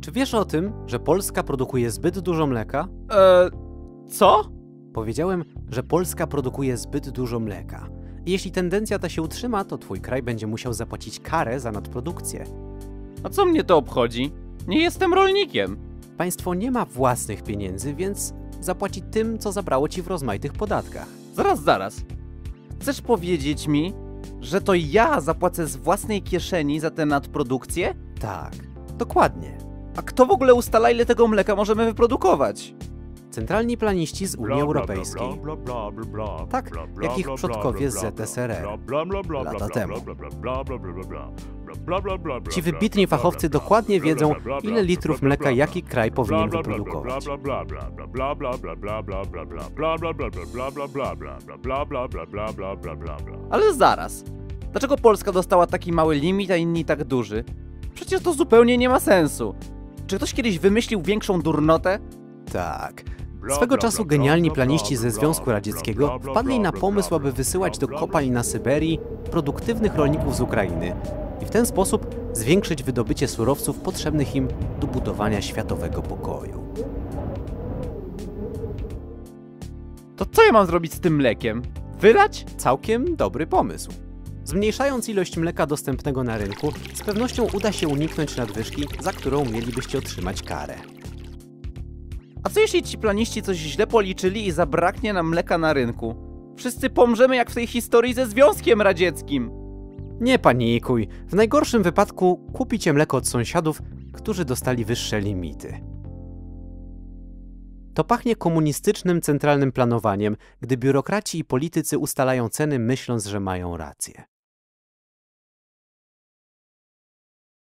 Czy wiesz o tym, że Polska produkuje zbyt dużo mleka? Eee, co? Powiedziałem, że Polska produkuje zbyt dużo mleka. I jeśli tendencja ta się utrzyma, to twój kraj będzie musiał zapłacić karę za nadprodukcję. A co mnie to obchodzi? Nie jestem rolnikiem. Państwo nie ma własnych pieniędzy, więc zapłaci tym, co zabrało ci w rozmaitych podatkach. Zaraz, zaraz. Chcesz powiedzieć mi, że to ja zapłacę z własnej kieszeni za tę nadprodukcję? Tak, dokładnie. A kto w ogóle ustala, ile tego mleka możemy wyprodukować? Centralni planiści z Unii Europejskiej. Tak, jak ich przodkowie z ZSRR lata temu. Ci wybitni fachowcy dokładnie wiedzą, ile litrów mleka jaki kraj powinien wyprodukować. Ale zaraz. Dlaczego Polska dostała taki mały limit, a inni tak duży? Przecież to zupełnie nie ma sensu. Czy ktoś kiedyś wymyślił większą durnotę? Tak. Swego czasu genialni planiści ze Związku Radzieckiego wpadli na pomysł, aby wysyłać do kopalń na Syberii produktywnych rolników z Ukrainy i w ten sposób zwiększyć wydobycie surowców potrzebnych im do budowania światowego pokoju. To co ja mam zrobić z tym mlekiem? Wylać? Całkiem dobry pomysł. Zmniejszając ilość mleka dostępnego na rynku, z pewnością uda się uniknąć nadwyżki, za którą mielibyście otrzymać karę. A co jeśli ci planiści coś źle policzyli i zabraknie nam mleka na rynku? Wszyscy pomrzemy jak w tej historii ze Związkiem Radzieckim. Nie panikuj. W najgorszym wypadku kupicie mleko od sąsiadów, którzy dostali wyższe limity. To pachnie komunistycznym centralnym planowaniem, gdy biurokraci i politycy ustalają ceny myśląc, że mają rację.